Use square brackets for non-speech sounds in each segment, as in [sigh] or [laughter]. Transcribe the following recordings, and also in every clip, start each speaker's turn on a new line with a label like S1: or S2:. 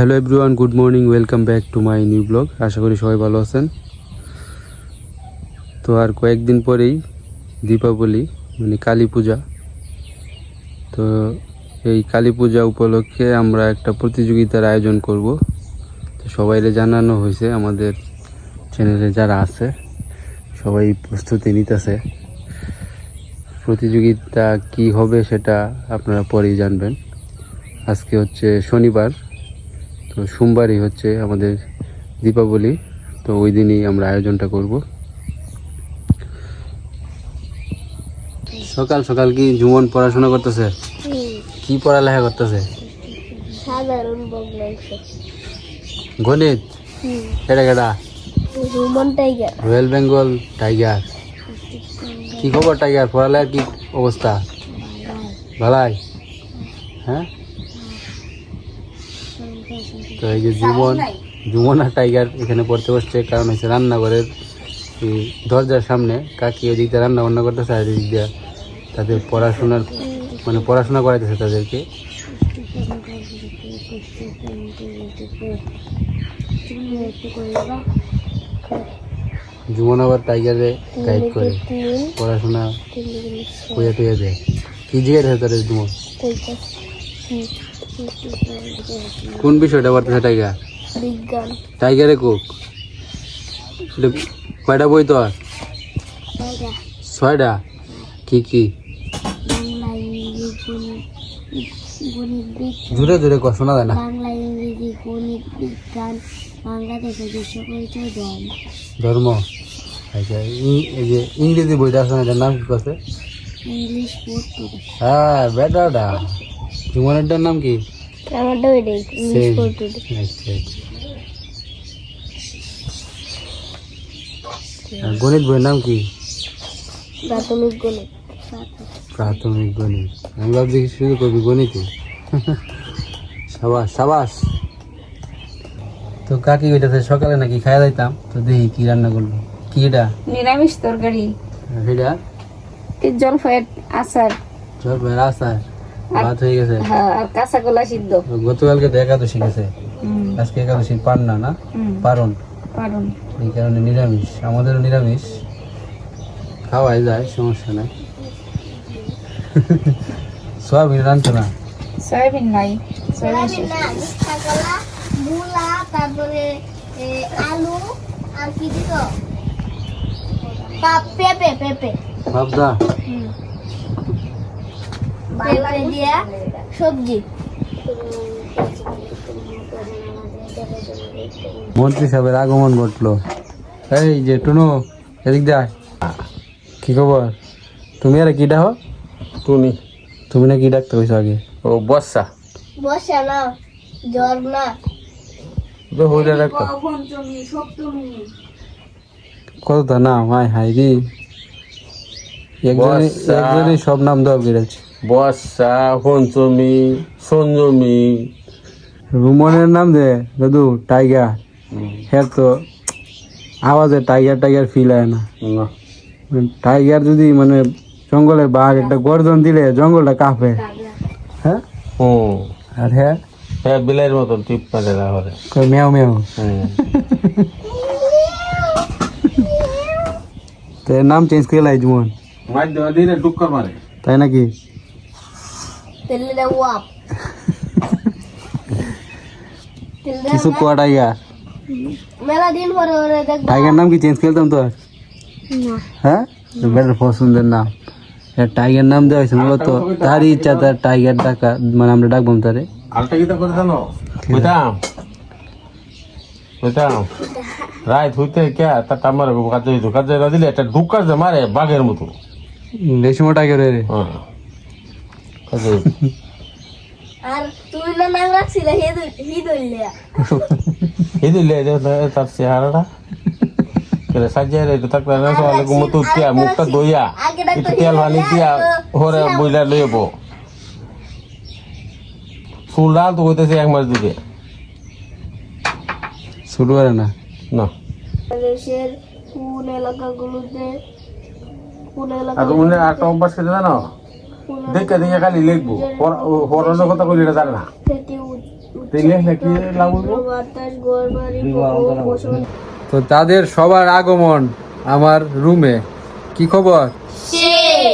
S1: Hello everyone, good morning, welcome back to my new blog. আশা করি সবাই ভালো আছেন। তো আর কয়েকদিন পরেই দীপাবলি মানে কালী পূজা। তো এই কালী পূজা উপলক্ষে আমরা একটা প্রতিযোগিতার আয়োজন করব। তো সবাইরে জানানো হয়েছে আমাদের চ্যানেলে যারা আছে, সবাই প্রস্তুতি নিতেছে। প্রতিযোগিতা কি হবে সেটা আপনারা পরেই জানবেন। আজকে হচ্ছে শনিবার তো সোমবারই হচ্ছে আমাদের দীপাবলি তো ওই দিনই আমরা আয়োজনটা করব। সকাল সকাল কি জুমন পড়াশোনা করতেছে? কি পড়ালেখা করতেছে?
S2: সাধারণ
S1: গণিত? কেটা কেটা
S2: Ruman tiger.
S1: Royal Bengal tiger. কি খবর টাইগার? পড়ালেখার কি অবস্থা? ভালাই? হ্যাঁ? তো এই যে জুমন জুমন আর টাইগার এখানে পড়তে বসছে, কারণ হচ্ছে রান্নাঘরের দরজার সামনে, কাকি এদিক দিয়ে রান্না বান্না করতেছে আর এদিক দিয়ে তাদের পড়াশোনার মানে পড়াশোনা করাইতেছে তাদেরকে। জুমন আবার টাইগারে গাইড করে, পড়াশোনা কইয়া টইয়া দেয়। কি জিজ্ঞাসা তাদের জুমন? কোন বিষয়টা পড়তেছে টাইগার
S2: বিজ্ঞান।
S1: টাইগারে কোক কয়টা বই তো আর ছয়টা? কি কি? জোরে জোরে কর শোনা যায় না।
S2: বাংলা ইংরেজি গণিত বিজ্ঞান বাংলাদেশের বিশ্ব পরিচয় দেন
S1: ধর্ম? আচ্ছা এই যে ইংরেজি বইটা আছে না এটার নাম কি আছে?
S2: ইংলিশ
S1: হ্যাঁ বেটাটা। জুমনেরটার নাম কি?
S2: আমারটা ওইটাই
S1: Same. আচ্ছা আচ্ছা। আর গণিত বইয়ের নাম কি?
S2: প্রাথমিক গণিত।
S1: প্রাথমিক গণিত। আমি ভাবছি কি শুরু করবি গণিতে। সাবাস সাবাস। তো কাকি ওইটাতে সকালে নাকি খাওয়া যাইতাম তো দেখি কি রান্না করল কি এটা?
S3: নিরামিষ তরকারি।
S1: সেটা
S3: এই জলফাইয়ের আচার?
S1: ভাই রাস্তায় ভাত হয়ে গেছে।
S3: হ্যাঁ, আর কাঁচা কলা সিদ্ধ।
S1: গতকালকে তো একাদশী গেছে।
S3: হুম,
S1: আজকে একাদশী পান না পারণ
S3: পারুন।
S1: এই কারণে নিরামিষ। আমাদেরও নিরামিষ। খাওয়াই যায় সমস্যা নাই। [laughs] সোয়াবিন রাঁধতো না?
S3: সয়াবিন নাই। সয়াবিন
S2: মূলা তারপরে আলু আর কি দিত পা- পেঁপে পেঁপে।
S1: ভাবদা
S2: পেঁপে দিয়া সবজি।
S1: মন্ত্রী সাহেবের আগমন ঘটলো। এই যে টুনু এদিক যা। কি খবর? তুমি আর কি ডাকো?
S4: তুমি।
S1: তুমি না কি ডাকতে হয়েছো আগে?
S4: ও বর্ষা।
S2: বসে না জ্বর না।
S4: তো হইলে রাখতো
S1: কত নাম হাই হাই রি। একজনই
S4: বর্ষা।
S1: একজনই সব নাম দেওয়া বেড়েছে
S4: বর্ষা পঞ্চমী সঞ্জমী।
S1: রুমনের নাম দে দাদু টাইগার। হ্যাঁ তো আওয়াজে টাইগার টাইগার ফিল হয় না। মানে টাইগার যদি মানে জঙ্গলের বাঘ একটা গর্জন দিলে জঙ্গলটা কাঁপে। হ্যাঁ?
S4: হুম।
S1: আর হ্যাঁ?
S4: হ্যাঁ বিলাইয়ের মতন টিপ মারে না
S1: কয় মেও মেও তো এর নাম চেঞ্জ করে লাই জুমন
S4: মাধ্যমে দিলে টুক্কর মারে।
S1: তাই নাকি? কিছু কোয়া টাইগার
S2: মেলা দিন পরে ওরে দেখব
S1: টাইগার নাম কি চেঞ্জ করতাম তো হ্যাঁ বেটার পছন্দের নাম টাইগার নাম দেওয়া হয়েছে মূলত তারই ইচ্ছা তার টাইগার ডাকা মানে আমরা ডাকবাম তারে
S4: আলটা কিতা করে জানো বুঝতাম বুঝতাম রাত হইতে কে তার কাজে দিলে একটা ঢুক কাজে মারে বাঘের মতো
S1: রেশমো টাইগার রে
S4: হ্যাঁ
S2: আর তুমি না নাম রাখছিলে হে হি দইলে।
S4: এই তার চেহারাটা। কেলে সাজিয়ে রে থাকলে না সকালে ঘুমতো উঠিয়া মুখটা দইয়া একটু তেল পানি দিয়া হরে বইলা লইব চুল ডাল তো কইতেছে এক মাস দিকে।
S1: শুরু করে না।
S4: না। আর উনি একটা অভ্যাস করে জানো? দেখে দেখে খালি লিখব। পড়ানোর কথা কইলে এটা জানে না।
S1: তো তাদের সবার আগমন আমার রুমে। কি খবর?
S2: সেই।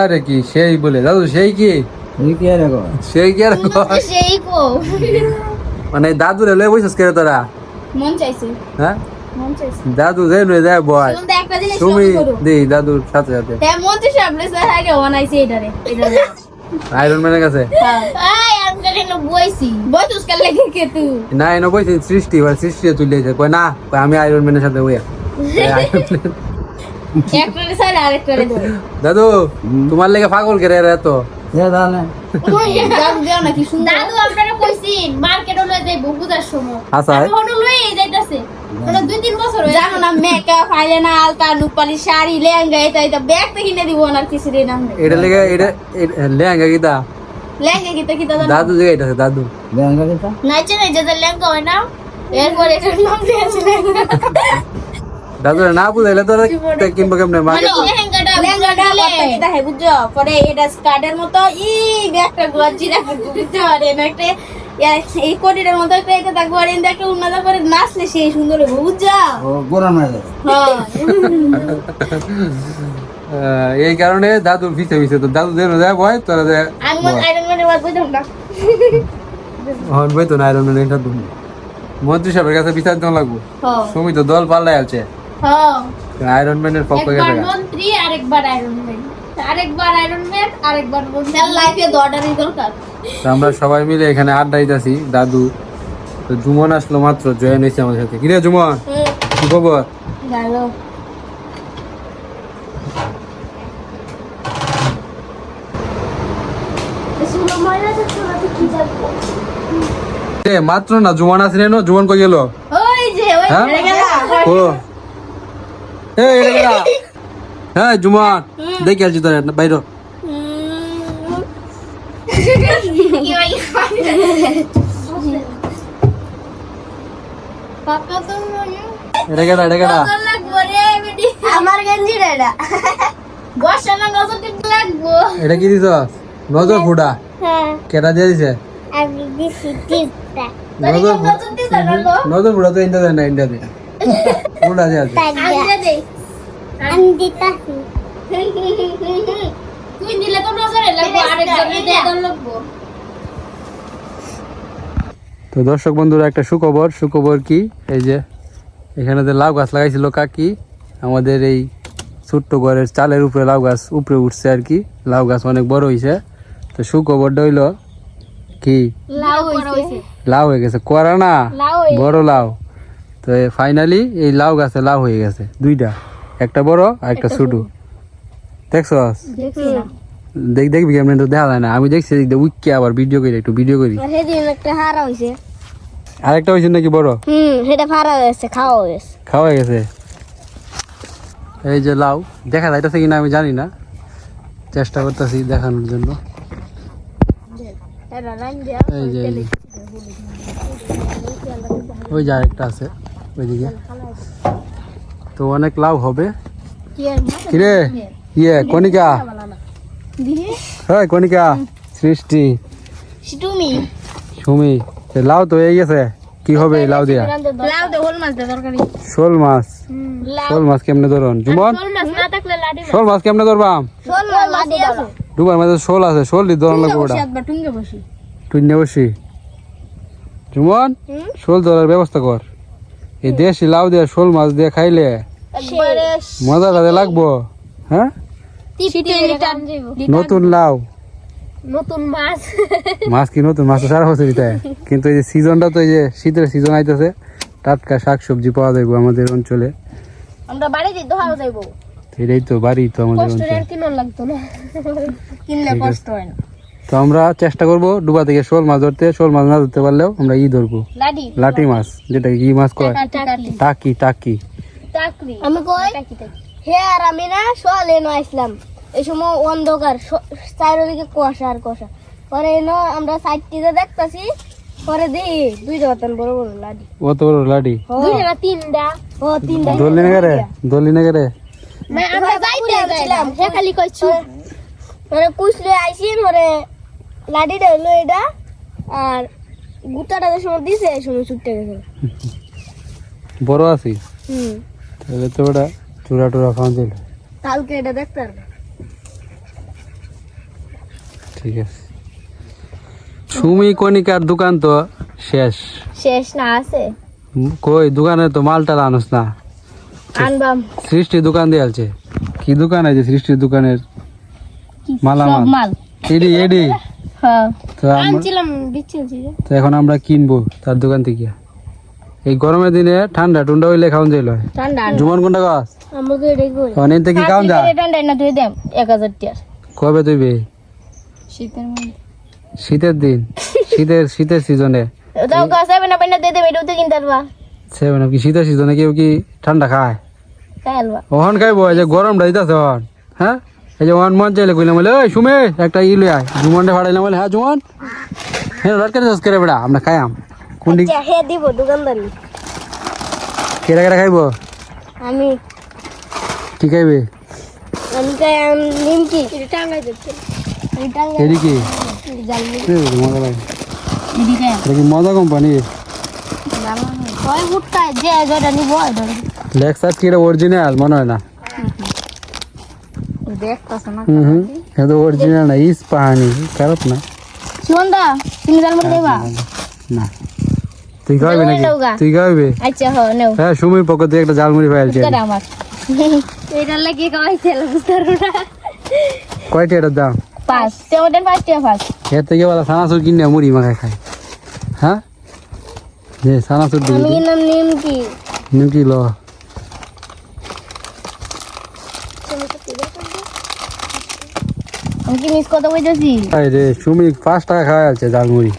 S1: আরে কি সেই বলে। দাদু সেই কি? সেই কি আর? মানে দাদু রে লয়ে বসছিস কেন তোরা?
S2: মন চাইছে।
S1: হ্যাঁ? দাদু যে নয় যায় বয়।
S2: তুমি তো একটা জিনিস
S1: তুমি
S2: লক্ষ্য করো।
S1: দি দাদুর সাথে সাথে।
S2: হ্যাঁ।
S1: আয়রন ম্যানের কাছে
S2: কালে ন
S1: এনে বইছে সৃষ্টি এবার সৃষ্টি তুলিয়েছে কয় না আমি আয়রন ম্যানের সাথে ওয়া [laughs] দাদু তোমার লেগে পাগল করে এত?
S2: দাদু আপনারা লয়ে সময়।
S1: আচ্ছা।
S2: আর লয়ে যাইতাছে। মানে দুই তিন বছর জানো না মেকআপ আলতা নুপালি শাড়ি লেহেঙ্গা এটা এটা। ব্যাগ তে কিনে দিব না কিছু রে নাম
S1: এটা লেগে এটা লেহেঙ্গা কিতা?
S2: লেহেঙ্গা কিতা কিতা
S1: দাদু যে এটা দাদু।
S2: নাইছে না যে লেহেঙ্গা হয় না এরপর এটার নাম দিয়েছে
S1: দাদু না বুঝাইলে তোরা কিনবো কেমনে? মা
S2: লেহেঙ্গাটা লেহেঙ্গাটা কিতা হে বুঝছ? পরে এটা স্কার্টের মতো ই ব্যাগটা গজি রাখবে বুঝছ আর এনে একটা এই কোটিটার মতো একটা এটা থাকব আর এনে একটা উন্নত করে নাচলে সেই সুন্দর হবে বুঝছ? হ্যাঁ।
S1: এই কারণে দাদুর পিছে পিছে তো দাদু যেন যায় বয় তোরা যে
S2: আমি মনে ম্যানের ওয়াজ বুঝলাম না।
S1: হন বই তো না আয়রন এটা মন্ত্রী সাহেবের কাছে বিচার দেওয়া লাগবো।
S2: হ্যাঁ।
S1: তো দল পাল্লাই আছে
S2: হ্যাঁ।
S1: আয়রন ম্যানের পক্ষ
S2: একবার
S1: গেছে
S2: মন্ত্রী আরেকবার আয়রন ম্যান আরেকবার আয়রন ম্যান আরেকবার মন্ত্রী তার। লাইফে দরদারি দরকার।
S1: তো আমরা সবাই মিলে এখানে আড্ডা দিতেছি দাদু। তো জুমন আসলো মাত্র জয়েন হয়েছে আমাদের সাথে। কিরে জুমন? কি খবর?
S2: ভালো।
S1: এ, মাত্র না জুমন আসলে না? জুমন কই গেল?
S2: ওই যে ওই
S1: হ্যাঁ?
S2: গেল?
S1: হ্যাঁ জুমন দেখি আছি তোর বাইর এটা কি দিছ? নজর ফুটা
S2: হ্যাঁ।
S1: কেটা দিয়ে দিছে? নজর ফুটা তো ইন্ডিয়া দেয় না ইন্ডিয়া দিয়ে দিয়ে আছে।
S2: আমি দিতাছি। তুই দিলে তো নজরে লাগবো আরেকজন দিতে লাগবো।
S1: তো দর্শক বন্ধুরা একটা সুখবর। সুখবর কি? এই যে এখানে যে লাউ গাছ লাগাইছিল কাকি আমাদের এই ছোট্ট ঘরের চালের উপরে লাউ গাছ উপরে উঠছে আর কি। লাউ গাছ অনেক বড় হয়েছে তো সুখবরটা হইল কি?
S2: লাউ হইছে।
S1: লাউ হয়ে গেছে। করা না বড় লাউ। তো ফাইনালি এই লাউ গাছে লাউ হয়ে গেছে দুইটা। একটা বড় আর একটা ছোট। দেখছস?
S2: দেখছি
S1: দেখ দেখবি কেমন তো দেখা যায় না। আমি দেখছি উইকে আবার ভিডিও করি একটু ভিডিও করি।
S2: আর একটা
S1: আরেকটা হয়েছে নাকি বড়?
S2: হুম সেটা ফারা হয়েছে খাওয়া হয়েছে
S1: খাওয়া হয়ে গেছে। এই যে লাউ দেখা যাইতেছে কিনা আমি জানি না। চেষ্টা করতেছি দেখানোর জন্য।
S2: এটা রান দিয়া
S1: এই যে এই যে। ওই যে আরেকটা আছে। ওইদিকে তো অনেক লাউ হবে।
S2: কি আর
S1: কিরে? ইয়ে কণিকা? হ্যাঁ কণিকা সৃষ্টি। সুমি। লাউ তো হয়ে গেছে। কি হবে এই লাউ দিয়া?
S2: লাউ দে হোল মাছ দে তরকারি
S1: শোল মাছ। শোল মাছ কেমনে ধরুন? জুমন
S2: শোল মাছ
S1: কেমনে ধরবাম? ডুবার মাঝে শোল আছে শোল দি ধরন লাগবে ওটা।
S2: একবার টুঙ্গে বসি।
S1: তুই নে বসি জুমন শোল ধরার ব্যবস্থা কর। এই দেশি লাউ দিয়ে শোল মাছ দিয়ে খাইলে মজা কাজে লাগবো হ্যাঁ? নতুন লাউ।
S2: নতুন মাছ।
S1: মাছ কি নতুন? মাছ সারা বছর দিতে কিন্তু এই যে সিজনটা তো এই যে শীতের সিজন আইতেছে টাটকা শাক সবজি পাওয়া যাবে আমাদের অঞ্চলে।
S2: আমরা বাড়িতে দোহাও যাইবো।
S1: এটাই তো বাড়ি তো আমাদের
S2: কষ্ট
S1: অঞ্চলে
S2: আর কিনন লাগতো না। কিনলে কষ্ট হয় না।
S1: তো আমরা চেষ্টা করব ডুবা থেকে শোল মাছ ধরতে। শোল মাছ না ধরতে পারলেও আমরা ই ধরবো।
S2: লাডি
S1: লাটি মাছ যেটা কি মাছ কয়? টাকি টাকি।
S2: আমি কই? হে আর আমি না সোয়ালে নো আসলাম এই সময় অন্ধকার চারিদিকে কুয়াশা আর কুয়াশা। পরে এনো আমরা সাইডটিতে দেখতাছি পরে দেখি দুইটা মতন বড় বড় লাডি
S1: অত বড় লাডি
S2: দুইটা না তিনটা? ও তিনটা।
S1: দলি না করে দলি না
S2: আমরা যাইতে যাইলাম হে খালি কইছু। পরে কুছলে আইছি পরে লাডিটা হলো এটা আর যে সময় দিছে এই সময় ছুটতে গেছে।
S1: বড়
S2: হুম।
S1: তাহলে তো ওটা চূড়া টুরা খাওয়া দিল।
S2: কালকে এটা দেখতে পারবে।
S1: ঠিক আছে। সুমি কণিকার দোকান তো শেষ।
S2: শেষ না আছে।
S1: কই দোকানে তো মালটা আনস না।
S2: আনবাম।
S1: সৃষ্টি দোকান দিয়ে আছে কি দোকান আছে সৃষ্টির দোকানের মালামাল?
S2: মাল?
S1: এডি এডি।
S2: হ্যাঁ।
S1: তো আমরা
S2: আনছিলাম বিচ্ছিলছি
S1: তো এখন আমরা কিনবো তার দোকান থেকে। এই গরমের দিনে ঠান্ডা টুন্ডা হইলে খাওয়ান যাইল।
S2: ঠান্ডা
S1: জুমন কোনটা গাছ
S2: আমাকে
S1: এনতে খাওয়ান যা।
S2: ঠান্ডা না তুই দেম এক হাজার টিয়ার
S1: কবে তুইবে
S3: শীতের মধ্যে।
S1: শীতের দিন শীতের শীতের সিজনে।
S2: তাও গাছ হবে না পাইনা দিয়ে দেবে এটাও তো কিনতে পারবা।
S1: সেভেন কি শীতের সিজনে কেউ কি ঠান্ডা খায়?
S2: খাই আলবা
S1: ওহন খাইবো এই যে গরমটা দিতেছে হ্যাঁ? এই যে ওহন মন চাইলে কইলাম বলে ওই সুমে একটা ই লই আয়। জুমনটা ফাড়াইলাম বলে হ্যাঁ জুমন? হ্যাঁ রাত করে সস করে বেড়া আমরা খাইয়াম। কোনটি
S2: হে দিব দোকানদারি
S1: কেরা কেরা খাইবো?
S2: আমি।
S1: কি খাইবে?
S2: আমি খাই নিমকি। এটা টাঙ্গাই টাঙ্গাই
S1: এদিকে মজা কোম্পানি? লেক্সাস কি অরিজিনাল মনে হয় না?
S3: দেখতেছ না
S1: হুম হুম। এটা অরিজিনাল না ইস পাহানি খারাপ না।
S2: সুমন্দা তুমি জানব দেবা?
S1: না। তুই খাওয়াবি নাকি? তুই খাওয়াবি?
S2: আচ্ছা হ নেও।
S1: হ্যাঁ সুমির পক্ষ থেকে একটা জালমুড়ি পাইলছে
S2: এটা আমার। এটা লাগে খাওয়াইছে বুঝতে পারব না।
S1: কয়টি এটার দাম?
S2: পাঁচ। তেমন পাঁচ টাকা পাঁচ।
S1: এর থেকে বলা সানাসুর কিনে মুড়ি মাখায় খায়। হ্যাঁ? যে সানাসুর দিবি
S2: আমি কিনলাম নিমকি।
S1: নিমকি ল।
S2: আমি কি মিস কথা বলতেছি
S1: এই রে সুমি পাঁচ টাকা খাওয়া আছে জালমুড়ি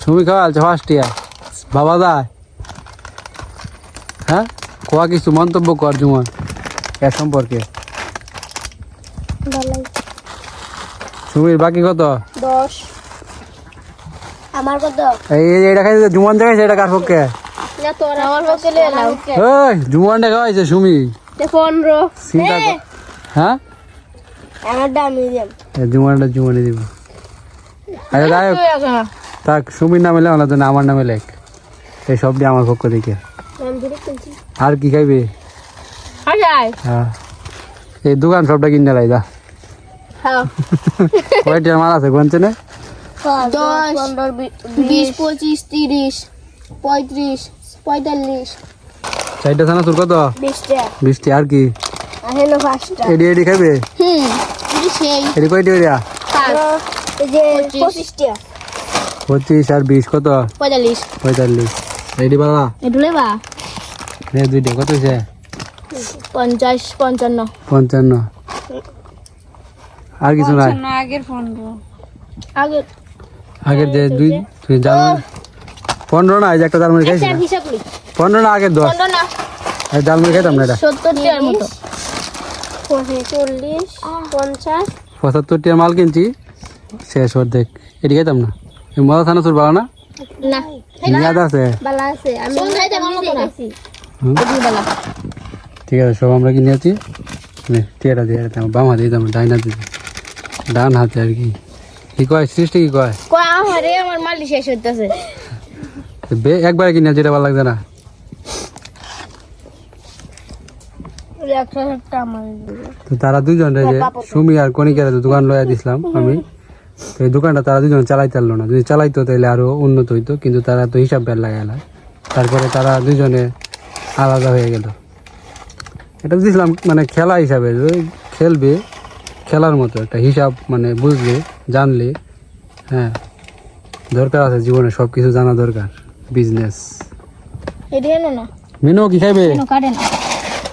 S1: সুমি খাওয়া আছে পাঁচ টাকা। বাবা দায় হ্যাঁ? কোয়া কিছু মন্তব্য কর জুমন এর সম্পর্কে। সুমির বাকি কত?
S2: দশ। আমার কত?
S1: এই এটা খাইছে জুমন দেখাইছে এটা কার পক্ষে? জুমনটা খাওয়াইছে সুমি।
S2: পনেরো।
S1: চিন্তা হ্যাঁ?
S2: আমার দাম। মিডিয়াম
S1: এই জুমনটা দিব। আচ্ছা যাই হোক। থাক সুমির নামে লেখ না তো আমার নামে লেখ। এই সবটি আমার পক্ষ থেকে। আর কি খাইবে? হ্যাঁ। এই দোকান সবটা কিনে লাই যা।
S2: হ্যাঁ।
S1: মাল আছে গনছে না?
S2: দশ বিশ পঁচিশ তিরিশ পঁয়ত্রিশ পঁয়তাল্লিশ।
S1: চারটা থানা তোর কত?
S2: বিশটা।
S1: বৃষ্টি আর কি?
S2: হলো পাঁচটা।
S1: এডি এডি খাইবে?
S2: হুম এটি সেই।
S1: এডি কয়টি
S2: পাঁচ। এই যে পঁচিশটা
S1: পঁচিশ আর বিশ কত?
S2: পঁয়তাল্লিশ।
S1: পঁয়তাল্লিশ। এডি বাবা
S2: একটু লেবা
S1: রে দুইটা কত হয়েছে
S2: পঞ্চাশ পঞ্চান্ন।
S1: পঞ্চান্ন। আর কিছু নাই?
S3: আগের ফোন
S2: আগে
S1: আগের যে দুই তুই জাল পনেরো না এই যে একটা জালমুড়ি খাইছি
S2: হিসাব করি।
S1: পনেরো না আগের দশ।
S2: পনেরো না।
S1: এই জালমুড়ি খাইতাম না এটা?
S2: সত্তর টাকার মতো। চল্লিশ পঞ্চাশ।
S1: পঁচাত্তর টাকা মাল কিনছি। শেষ অর্ধেক। এটি খাইতাম না। এই মজা থানা তোর ভালো না?
S2: না।
S1: ইয়াদ আছে?
S2: বালা আছে। না। বালা।
S1: ঠিক আছে সব আমরা কিনে আছি। টিয়াটা দিয়ে দিতাম বাম হাতে দিতাম ডাইন হাতে। ডান হাতে আর কি। কি কয় সৃষ্টি কি কয়?
S2: কয় আমারে আমার মালি শেষ হইতাছে।
S1: বে একবারে কিনে যেটা ভালো লাগছে না। তো তারা দুজন রে সুমি আর কণিকার দোকান লয়া দিছিলাম আমি তো এই দোকানটা তারা দুজন চালাইতে পারল না। যদি চালাইতো তাহলে আরও উন্নত হইতো কিন্তু তারা তো হিসাব বের লাগাইলা তারপরে তারা দুজনে আলাদা হয়ে গেল। এটা দিছিলাম মানে খেলা হিসাবে খেলবে খেলার মতো একটা হিসাব মানে বুঝলে জানলে হ্যাঁ দরকার আছে জীবনে সব কিছু জানা দরকার বিজনেস মিনু কি খাইবে?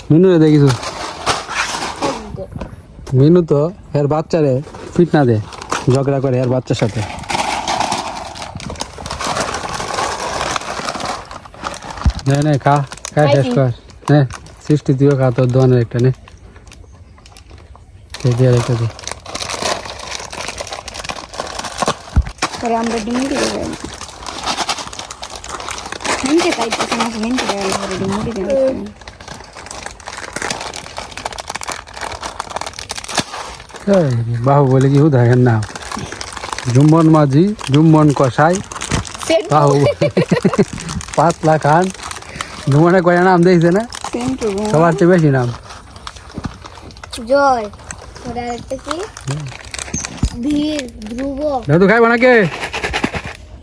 S1: মিনু রে দেখিস মিনু তো এর বাচ্চারে ফিট না দে ঝগড়া করে এর বাচ্চার সাথে। নে নে খা খা শেষ কর। নে সৃষ্টি তুইও খা তোর দোকানের একটা নে। দিয়ে একটা দে।
S3: পরে আমরা দেবো। ডিমুটি দেবো
S1: এই, বাহু বলে কি হুদা না জুম্মন মাঝি জুম্মন কষাই বাহু। পাতলা খান জুম্মনে কয়টা নাম দেখছে না? সবার চেয়ে বেশি নাম।
S2: জয়। ধ্রুব।
S1: খাইব নাকি?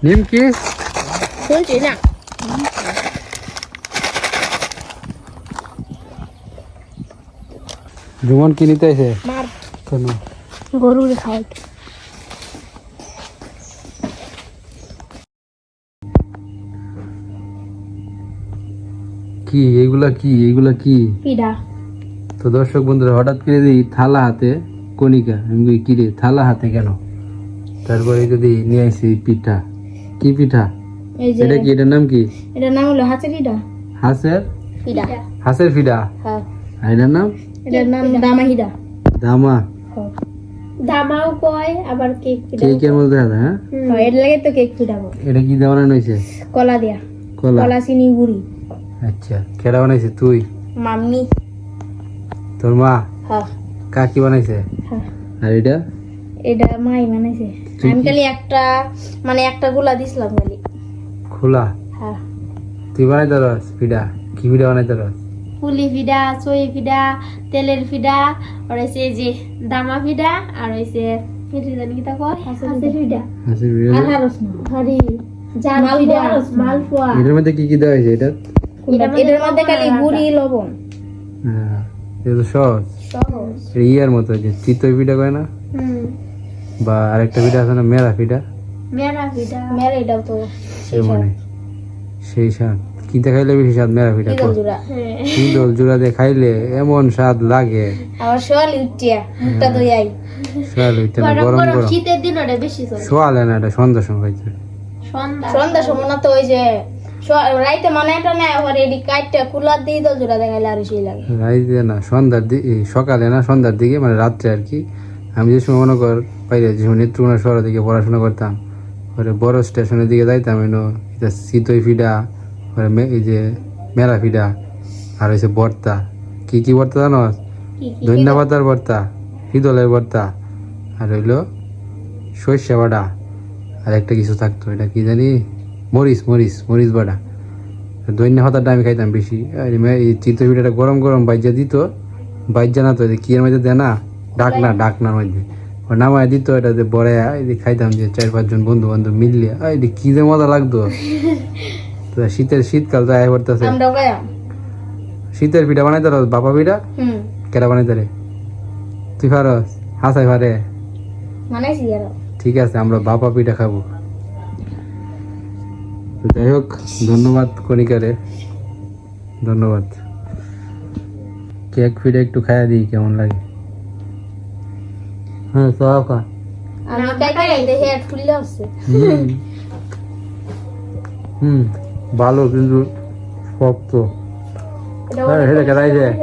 S1: নিমকি
S2: শুনছি না।
S1: জুমন কি নিতে আছে
S2: মার
S1: কেন?
S2: গরুর খাওয়াই।
S1: কি এইগুলা কি এইগুলা কি?
S2: পিঠা
S1: তো দর্শক বন্ধুরা হঠাৎ করে দিই থালা হাতে কণিকা আমি কই, কি রে থালা হাতে কেন? তারপরে যদি নিয়ে আসি পিঠা কি পিঠা?
S2: এই যে
S1: এটা কি এটার নাম কি?
S2: এটার নাম হলো হাঁচেরিটা
S1: হাঁসের
S2: পিঠা।
S1: হাঁসের? ফিডা
S2: হ্যাঁ।
S1: এটার নাম?
S2: এটার নাম দামাহিদা।
S1: দামা।
S2: দামাও কয় আবার কেক পিঠা
S1: কেকের মধ্যে দেখা হ্যাঁ?
S2: এর লাগে তো কেক পিঠা
S1: এটা কি দেওয়া হয়েছে
S2: কলা দিয়া।
S1: কলা?
S2: কলা চিনি গুড়ি।
S1: আচ্ছা কেডা বানাইছে? তুই?
S2: মাম্মি।
S1: তোর মা?
S2: হ্যাঁ।
S1: কাকি বানাইছে?
S2: হ্যাঁ।
S1: আর এটা?
S2: এটা মাই বানাইছে। আমি খালি একটা মানে একটা গুলা দিছিলাম খালি।
S1: খোলা?
S2: হ্যাঁ।
S1: তুই বানাইতে রস পিঠা? কি পিঠা বানাইতে রস
S5: পুলি ফিডা চই ফিডা তেলের ফিডা আর হয়েছে এই যে দামা ফিডা আর হয়েছে জানি কি তা কয়? হাঁসের ফিডা।
S1: হাঁসের পিঠা
S2: আর হারস
S5: জাল ফিডা
S2: মালপোয়া।
S1: এটার মধ্যে কি কি দেওয়া হয়েছে এটা?
S2: এটার মধ্যে খালি গুড়ি লবণ।
S1: হ্যাঁ এটা তো সহজ।
S2: সহজ।
S1: ইয়ার মতো যে চিতই পিঠা কয় না?
S5: হুম।
S1: বা আরেকটা পিঠা আছে না মেরা পিঠা
S5: মেরা ফিডা।
S2: মেরে এটাও তো
S1: মানে সেই স্বাদ কিনতে খাইলে বেশি স্বাদ মেরা পিঠা
S2: জোড়া
S1: শীতল জোড়া দিয়ে খাইলে এমন স্বাদ লাগে।
S2: আবার সোয়ালি উঠিয়া মুখটা দই আই
S1: সোয়াল হইতে না
S5: গরম
S1: গরম
S5: শীতের দিন ওটা বেশি চলে।
S1: সোয়ালে না এটা সন্ধ্যার সময় খাইতে।
S5: সন্ধ্যা।
S2: সন্ধ্যা সময় না তো ওই যে রাইতে মনে না আবার এডি কাইটটা কুলার দিয়ে দল জোড়া দেখাইলে আর সেই লাগে।
S1: রাইতে না সন্ধ্যার দিকে সকালে না সন্ধ্যার দিকে মানে রাত্রে আর কি আমি যে সময় মনে কর পাইলে যে সময় নেত্রকোনা শহরের দিকে পড়াশোনা করতাম পরে বড় স্টেশনের দিকে যাইতাম এনো এটা শীতই ফিডা পরে এই যে মেলা ফিডা আর হয়েছে বর্তা। কি কি বর্তা জানো? ধন্যা পাতার বর্তা শীতলের বর্তা। আর হইল সর্ষে বাটা। আর একটা কিছু থাকতো এটা কি জানি? মরিচ মরিচ মরিচ বাটা। দৈন্য পাতাটা আমি খাইতাম বেশি। আর চিত্র পিঠাটা গরম গরম বাইজা দিত। বাইজা না তো কি এর মধ্যে দেয় না? ডাকনা ডাকনার মধ্যে। নামায় দিত এটাতে বড়ে এই খাইতাম যে চার পাঁচজন বন্ধু বান্ধব মিললে যে কি যে মজা লাগতো। [laughs] তো শীতের শীতকাল তো আয় পড়তেছে শীতের পিঠা বানাইতে রস বাপা পিঠা? কেটা বানাইতে রে তুই পারস? হাসাই পারে?
S2: মানাইছি
S1: ঠিক আছে আমরা বাপা পিঠা খাব। যাই হোক ধন্যবাদ কণিকারে। ধন্যবাদ। কেক ফিরে একটু খাইয়া দিই কেমন লাগে? হ্যাঁ সব খা।
S2: আমি।
S1: হুম। ভালো কিন্তু শক্ত। হ্যাঁ হেঁটে কেটাই যায়